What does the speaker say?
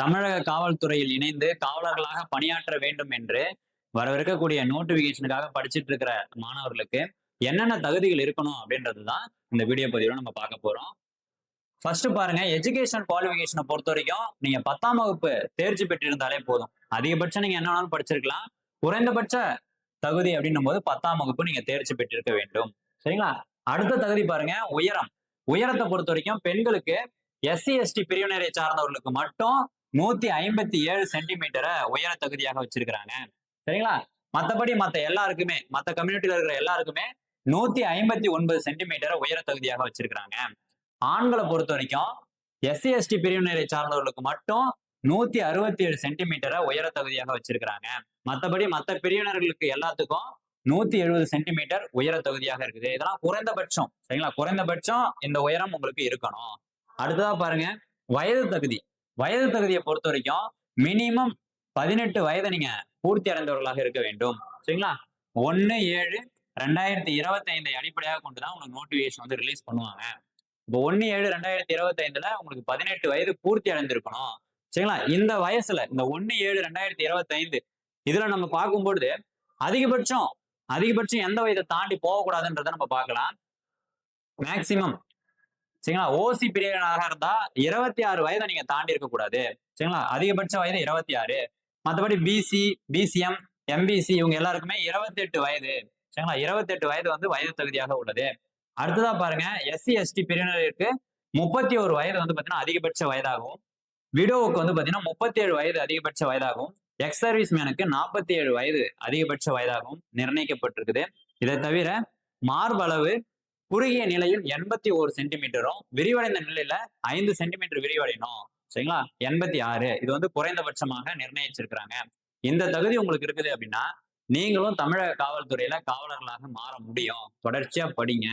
தமிழக காவல்துறையில் இணைந்து காவலர்களாக பணியாற்ற வேண்டும் என்று வரவிருக்கக்கூடிய நோட்டிபிகேஷனுக்காக படிச்சிட்டு இருக்கிற மாணவர்களுக்கு என்னென்ன தகுதிகள் இருக்கணும் அப்படின்றது தான் இந்த வீடியோ பதிவில் நம்ம பார்க்க போறோம். ஃபர்ஸ்ட் பாருங்க எஜுகேஷன் குவாலிஃபிகேஷனை பொறுத்த வரைக்கும் நீங்க பத்தாம் வகுப்பு தேர்ச்சி பெற்றிருந்தாலே போதும். அதிகபட்சம் நீங்க என்ன வேணாலும் படிச்சிருக்கலாம். குறைந்தபட்ச தகுதி அப்படின்னும் போது பத்தாம் வகுப்பு நீங்க தேர்ச்சி பெற்றிருக்க வேண்டும். சரிங்களா? அடுத்த தகுதி பாருங்க உயரம். உயரத்தை பொறுத்த வரைக்கும் பெண்களுக்கு எஸ்சி எஸ்டி பிரிவினரை சார்ந்தவர்களுக்கு மட்டும் நூத்தி ஐம்பத்தி ஏழு சென்டிமீட்டரை உயர தகுதியாக வச்சிருக்கிறாங்க. சரிங்களா? மத்தபடி மத்த எல்லாருக்குமே மத்த கம்யூனிட்டியில இருக்கிற எல்லாருக்குமே நூத்தி ஐம்பத்தி ஒன்பது சென்டிமீட்டரை உயர தகுதியாக வச்சிருக்கிறாங்க. ஆண்களை பொறுத்த வரைக்கும் எஸ்சி எஸ்டி பிரிவினரை சார்ந்தவர்களுக்கு மட்டும் நூத்தி அறுபத்தி ஏழு சென்டிமீட்டரை உயர தகுதியாக வச்சிருக்கிறாங்க. மத்தபடி மத்த பிரிவினர்களுக்கு எல்லாத்துக்கும் நூத்தி எழுபது சென்டிமீட்டர் உயர தகுதியாக இருக்குது. இதெல்லாம் குறைந்தபட்சம். சரிங்களா? குறைந்தபட்சம் இந்த உயரம் உங்களுக்கு இருக்கணும். அடுத்ததா பாருங்க வயது தகுதி. வயது தகுதியை பொறுத்த வரைக்கும் மினிமம் பதினெட்டு வயதை நீங்க பூர்த்தி அடைந்தவர்களாக இருக்க வேண்டும். சரிங்களா? ஒன்னு ஏழு ரெண்டாயிரத்தி இருபத்தி ஐந்தை அடிப்படையாக கொண்டுதான் உங்களுக்கு நோட்டிபிகேஷன் வந்து ரிலீஸ் பண்ணுவாங்க. இப்போ ஒன்னு ஏழு ரெண்டாயிரத்தி இருபத்தி ஐந்துல உங்களுக்கு பதினெட்டு வயது பூர்த்தி அடைந்திருக்கணும். சரிங்களா? இந்த வயசுல இந்த ஒன்னு ஏழு ரெண்டாயிரத்தி இருபத்தி ஐந்து இதுல நம்ம பார்க்கும்பொழுது அதிகபட்சம் அதிகபட்சம் எந்த வயதை தாண்டி போகக்கூடாதுன்றதை நம்ம பார்க்கலாம். மேக்சிமம் சரிங்களா? ஓசி பிரியனாக இருந்தா இருபத்தி ஆறு வயதை நீங்க தாண்டி இருக்க கூடாது. சரிங்களா? அதிகபட்ச வயது இருபத்தி ஆறு. மற்றபடி பிசி பிசிஎம் எம்பிசி இவங்க எல்லாருக்குமே இருபத்தி எட்டு வயது. சரிங்களா? இருபத்தி எட்டு வயது வந்து வயது தகுதியாக உள்ளது. அடுத்ததா பாருங்க எஸ்சி எஸ்டி பிரிவினருக்கு முப்பத்தி ஒரு வயது வந்து பாத்தீங்கன்னா அதிகபட்ச வயதாகும். விடோவுக்கு வந்து பாத்தீங்கன்னா முப்பத்தி ஏழு வயது அதிகபட்ச வயதாகும். எக்ஸ் சர்வீஸ் மேனுக்கு நாற்பத்தி ஏழு வயது அதிகபட்ச வயதாகவும் நிர்ணயிக்கப்பட்டிருக்குது. இதை தவிர மார்பளவு குறுகிய நிலையில் எண்பத்தி ஒரு சென்டிமீட்டரும் விரிவடைந்த நிலையில ஐந்து சென்டிமீட்டர் விரிவடையணும். சரிங்களா? எண்பத்தி ஆறு. இது வந்து குறைந்தபட்சமாக நிர்ணயிச்சிருக்கிறாங்க. இந்த தகுதி உங்களுக்கு இருக்குது அப்படின்னா நீங்களும் தமிழக காவல்துறையில காவலர்களாக மாற முடியும். தொடர்ச்சியா படிங்க.